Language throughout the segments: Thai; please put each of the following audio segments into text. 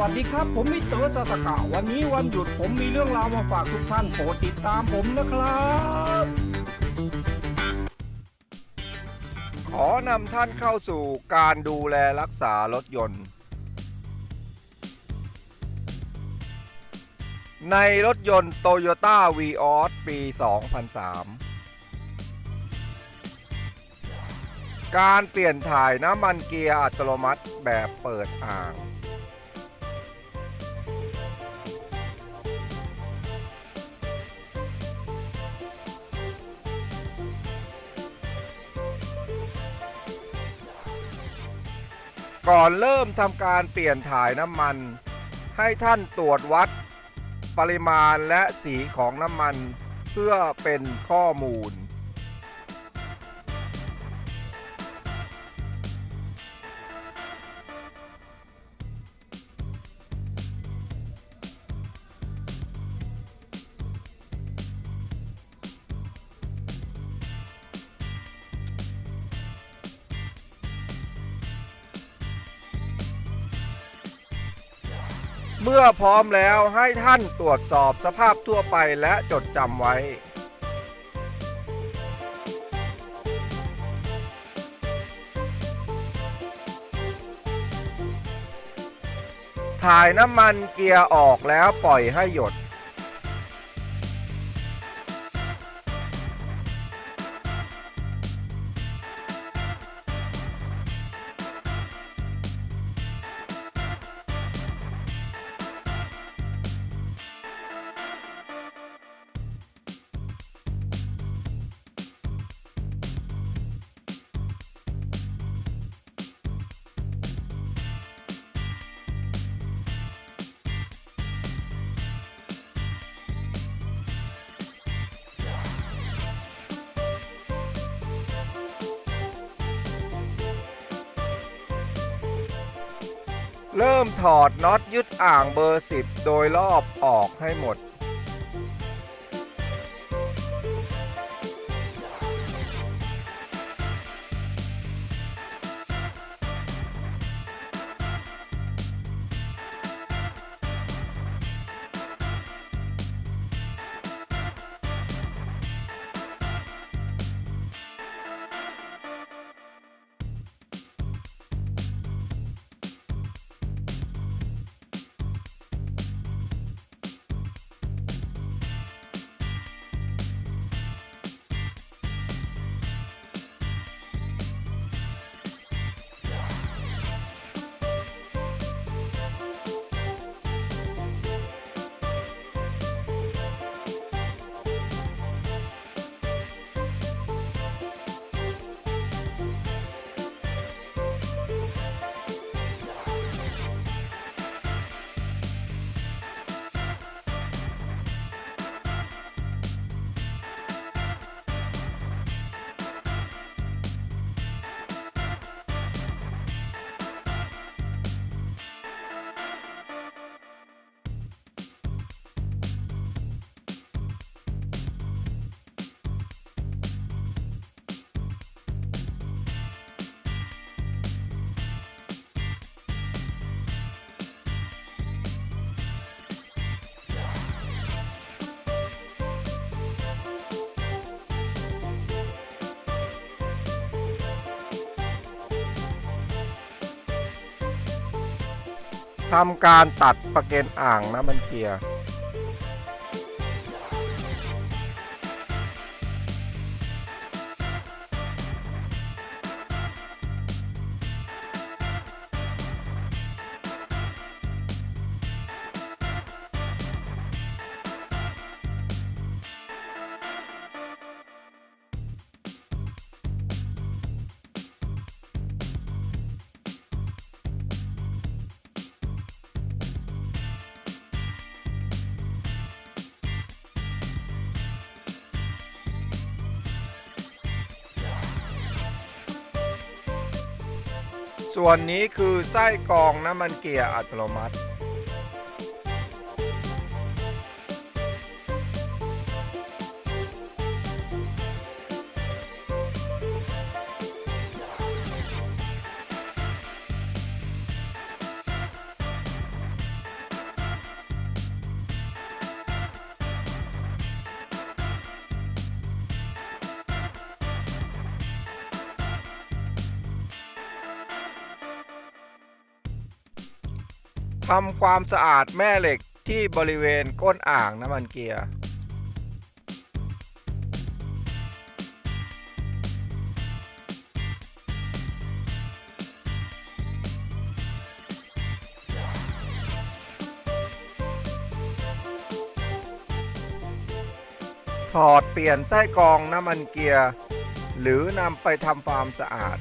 วัสดีครับ ผมมิเตอร์สสกาวันนี้วันหยุดผมมีเรื่องราวมาฝากทุกท่านโปรดติดตามผมนะครับ ขอนำท่านเข้าสู่การดูแลรักษารถยนต์ ในรถยนต์ Toyota v ีออสปี 2003การเปลี่ยนถ่ายน้ำมันเกียร์อัตโนมัติแบบเปิดอ่าง ก่อนเริ่มทำการเปลี่ยนถ่ายน้ำมัน ให้ท่านตรวจวัด ปริมาณและสีของน้ำมัน เพื่อเป็นข้อมูล เมื่อพร้อมแล้วให้ท่านตรวจสอบสภาพทั่วไปและจดจำไว้ ถ่ายน้ำมันเกียร์ออกแล้วปล่อยให้หยด เริ่มถอดน็อตยึดอ่างเบอร์ 10 โดยรอบออกให้หมด ทำการตัดประเกนอ่างน้ำมันเกียร์ ส่วนนี้คือไส้กรองน้ำมันเกียร์อัตโนมัติ ทำความสะอาดแม่เหล็กที่บริเวณก้นอ่างน้ำมันเกียร์ ถอดเปลี่ยนไส้กรองน้ำมันเกียร์ หรือนำไปทำความสะอาด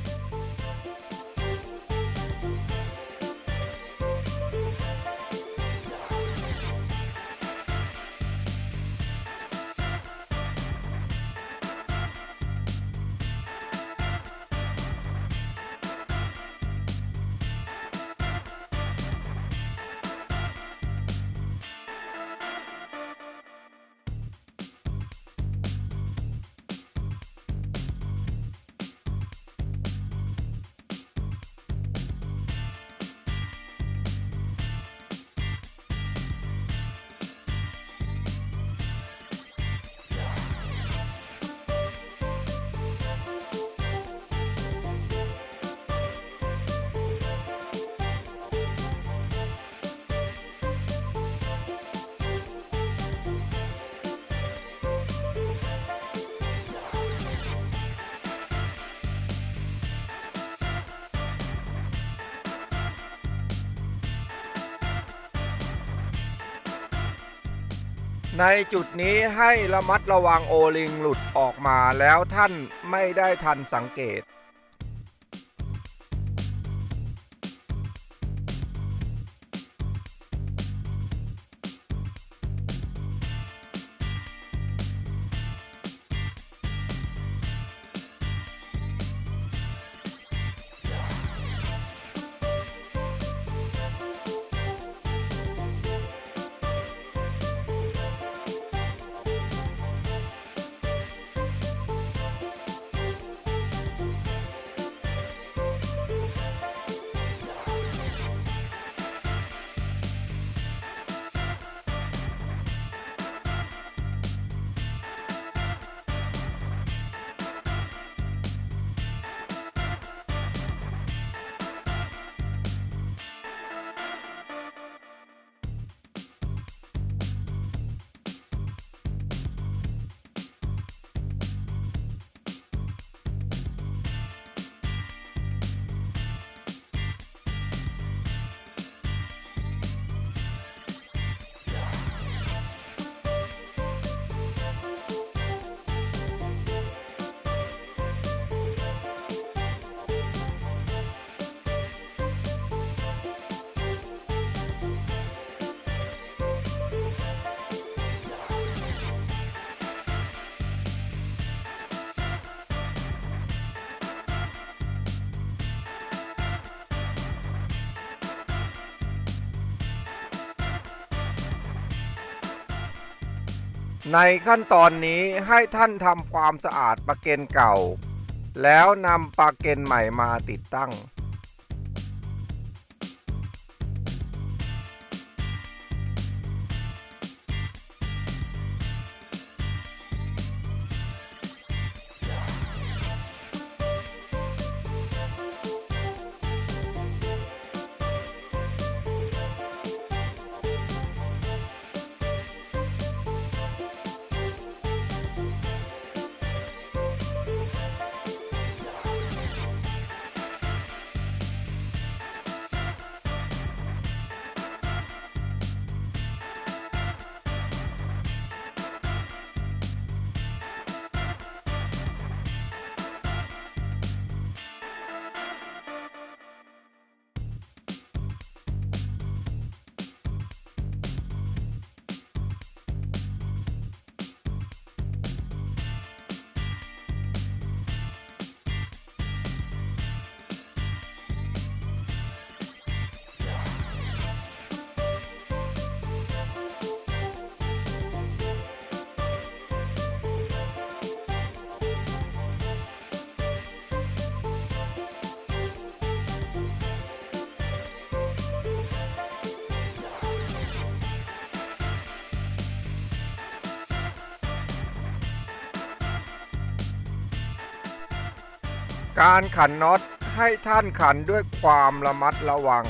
ในจุดนี้ให้ระมัดระวังโอลิงหลุดออกมาแล้วท่านไม่ได้ทันสังเกต ในขั้นตอนนี้ให้ท่านทำความสะอาดปลั๊กเกนเก่า แล้วนำปลั๊กเกนใหม่มาติดตั้ง การขันน็อตให้ท่านขันด้วยความระมัดระวัง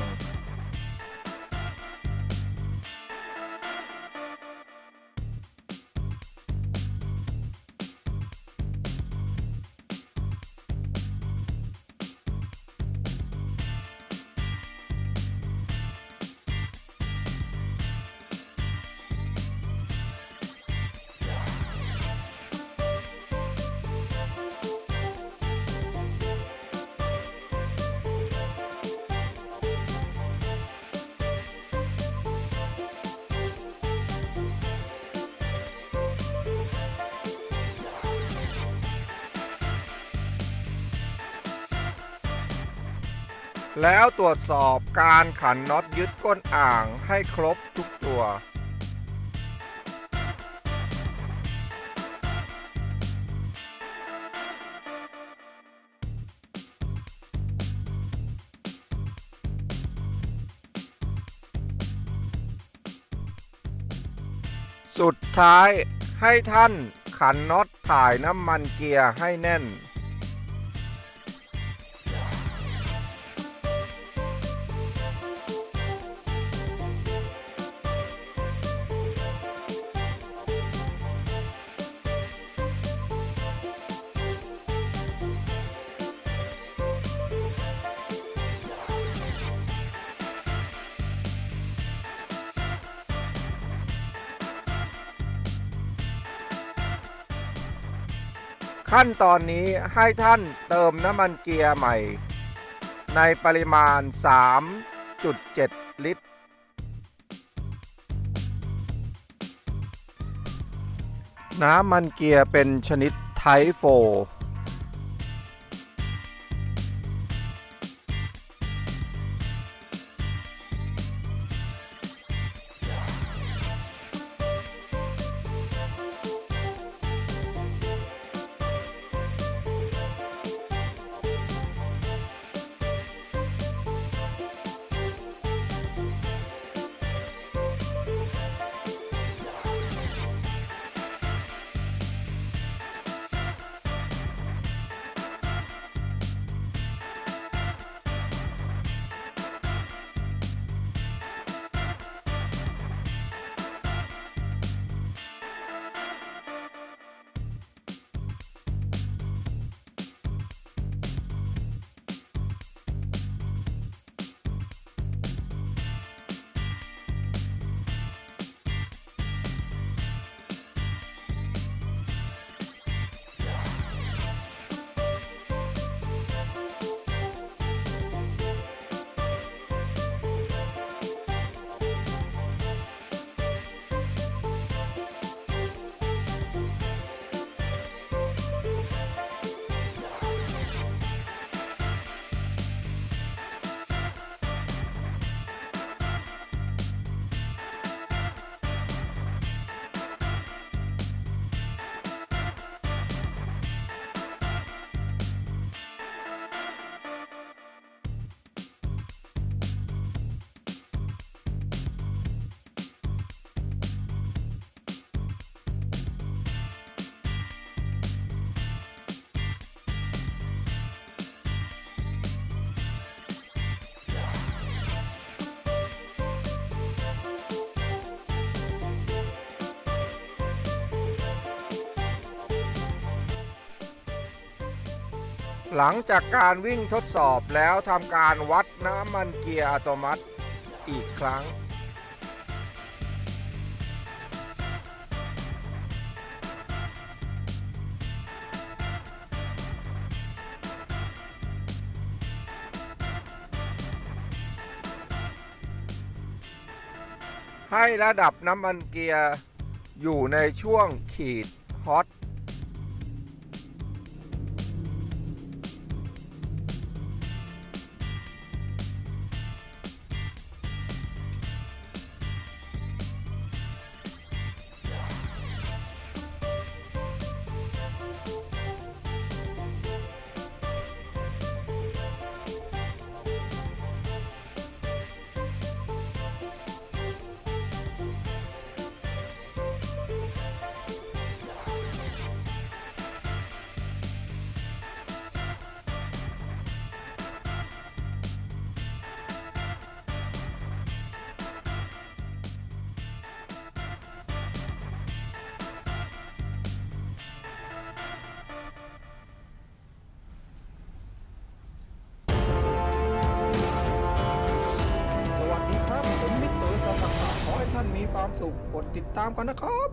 แล้วตรวจสอบการขันน็อตยึดก้นอ่างให้ครบทุกตัว สุดท้ายให้ท่านขันน็อตถ่ายน้ำมันเกียร์ให้แน่น ขั้นตอนนี้ให้ท่านเติมน้ำมันเกียร์ใหม่ ในปริมาณ 3.7 ลิตร น้ำมันเกียร์เป็นชนิดไทโฟ หลังจากการวิ่งทดสอบแล้วทำการวัดน้ำมันเกียร์อัตโนมัติอีกครั้ง ให้ระดับน้ำมันเกียร์อยู่ในช่วงขีดฮอตานมีความสุขกดติดตามกันนะครับ